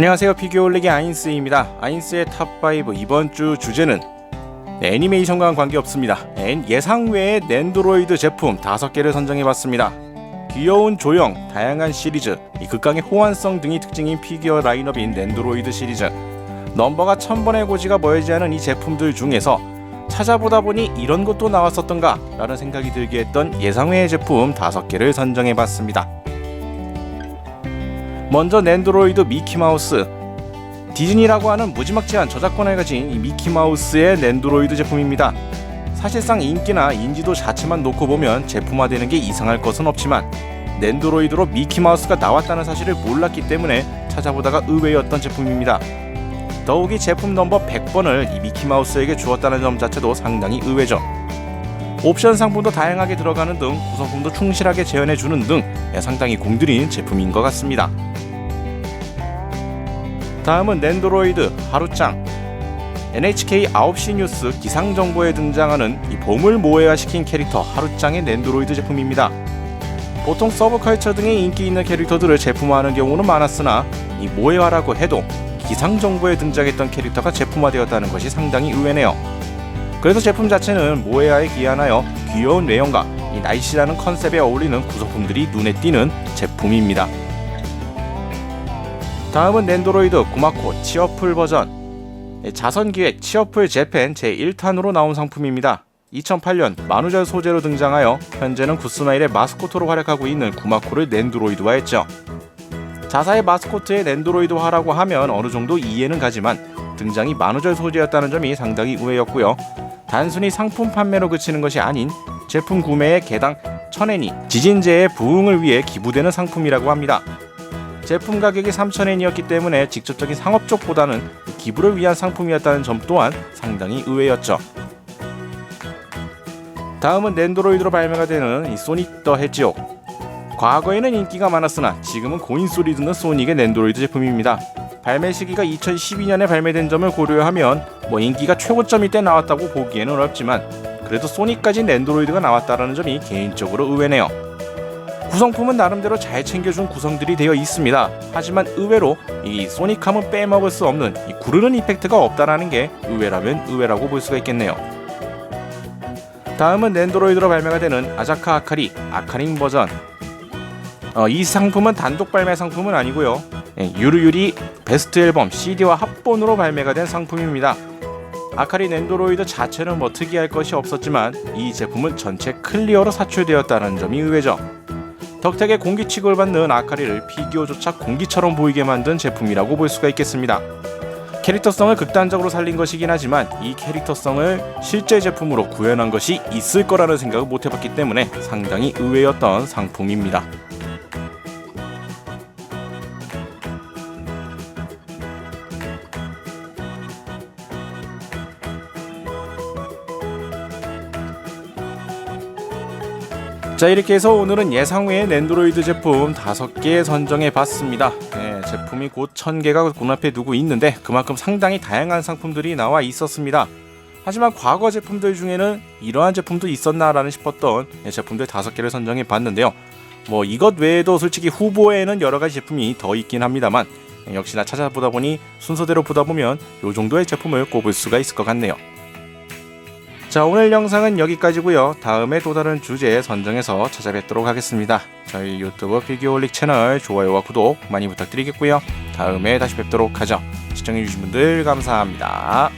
안녕하세요. 피규어 올리기 아인스입니다. 아인스의 탑5 이번 주 주제는 네, 애니메이션과는 관계없습니다. 앤 예상 외의 낸드로이드 제품 5개를 선정해봤습니다. 귀여운 조형, 다양한 시리즈, 이 극강의 호환성 등이 특징인 피규어 라인업인 낸드로이드 시리즈. 넘버가 천번의 고지가 멀지 않은 이 제품들 중에서 찾아보다 보니 이런 것도 나왔었던가 라는 생각이 들게 했던 예상외의 제품 5개를 선정해봤습니다 먼저 낸드로이드 미키마우스 디즈니라고 하는 무지막지한 저작권을 가진 이 미키마우스의 낸드로이드 제품입니다. 사실상 인기나 인지도 자체만 놓고 보면 제품화되는 게 이상할 것은 없지만 낸드로이드로 미키마우스가 나왔다는 사실을 몰랐기 때문에 찾아보다가 의외였던 제품입니다. 더욱이 제품 넘버 100번을 이 미키마우스에게 주었다는 점 자체도 상당히 의외죠. 옵션 상품도 다양하게 들어가는 등 구성품도 충실하게 재현해주는 등 상당히 공들인 제품인 것 같습니다. 다음은 낸드로이드 하루짱 NHK 9시 뉴스 기상 정보에 등장하는 이 봄을 모해화시킨 캐릭터 하루짱의 낸드로이드 제품입니다. 보통 서브컬처 등의 인기 있는 캐릭터들을 제품화하는 경우는 많았으나 이 모해화라고 해도 기상 정보에 등장했던 캐릭터가 제품화되었다는 것이 상당히 의외네요. 그래서 제품 자체는 모해화에 기한하여 귀여운 외형과 이 날씨라는 컨셉에 어울리는 구성품들이 눈에 띄는 제품입니다. 다음은 낸드로이드 구마코 치어풀 버전 자선기획 치어풀 재팬 제1탄으로 나온 상품입니다. 2008년 만우절 소재로 등장하여 현재는 구스마일의 마스코트로 활약하고 있는 구마코를 낸드로이드화했죠. 자사의 마스코트의 낸드로이드화라고 하면 어느 정도 이해는 가지만 등장이 만우절 소재였다는 점이 상당히 의외였고요. 단순히 상품 판매로 그치는 것이 아닌 제품 구매에 개당 1000엔이 지진재해 부흥을 위해 기부되는 상품이라고 합니다. 제품 가격이 3,000엔이었기 때문에 직접적인 상업 쪽보다는 기부를 위한 상품이었다는 점 또한 상당히 의외였죠. 다음은 낸드로이드로 발매가 되는 이 소닉 더 해지옥. 과거에는 인기가 많았으나 지금은 고인 소리 듣는 소닉의 낸드로이드 제품입니다. 발매 시기가 2012년에 발매된 점을 고려하면 뭐 인기가 최고점일 때 나왔다고 보기에는 어렵지만 그래도 소닉까지 낸드로이드가 나왔다라는 점이 개인적으로 의외네요. 구성품은 나름대로 잘 챙겨준 구성들이 되어 있습니다. 하지만 의외로 이 소닉함은 빼먹을 수 없는 이 구르는 이펙트가 없다라는 게 의외라면 의외라고 볼 수가 있겠네요. 다음은 낸드로이드로 발매가 되는 아자카 아카리 아카린 버전. 어, 이 상품은 단독 발매 상품은 아니고요. 예, 유루유리 베스트 앨범 CD와 합본으로 발매가 된 상품입니다. 아카리 낸드로이드 자체는 뭐 특이할 것이 없었지만 이 제품은 전체 클리어로 사출되었다는 점이 의외죠. 덕택의 공기 취급을 받는 아카리를 피규어조차 공기처럼 보이게 만든 제품이라고 볼 수가 있겠습니다. 캐릭터성을 극단적으로 살린 것이긴 하지만 이 캐릭터성을 실제 제품으로 구현한 것이 있을 거라는 생각을 못 해봤기 때문에 상당히 의외였던 상품입니다. 자 이렇게 해서 오늘은 예상 외의 낸드로이드 제품 5개 선정해 봤습니다. 네, 제품이 곧 1000개가 눈앞에 두고 있는데 그만큼 상당히 다양한 상품들이 나와 있었습니다. 하지만 과거 제품들 중에는 이러한 제품도 있었나 라는 싶었던 제품들 5개를 선정해 봤는데요. 뭐 이것 외에도 솔직히 후보에는 여러 가지 제품이 더 있긴 합니다만 역시나 찾아보다 보니 순서대로 보다 보면 요 정도의 제품을 꼽을 수가 있을 것 같네요 자 오늘 영상은 여기까지고요. 다음에 또 다른 주제 선정해서 찾아뵙도록 하겠습니다. 저희 유튜브 피규어올릭 채널 좋아요와 구독 많이 부탁드리겠고요. 다음에 다시 뵙도록 하죠. 시청해주신 분들 감사합니다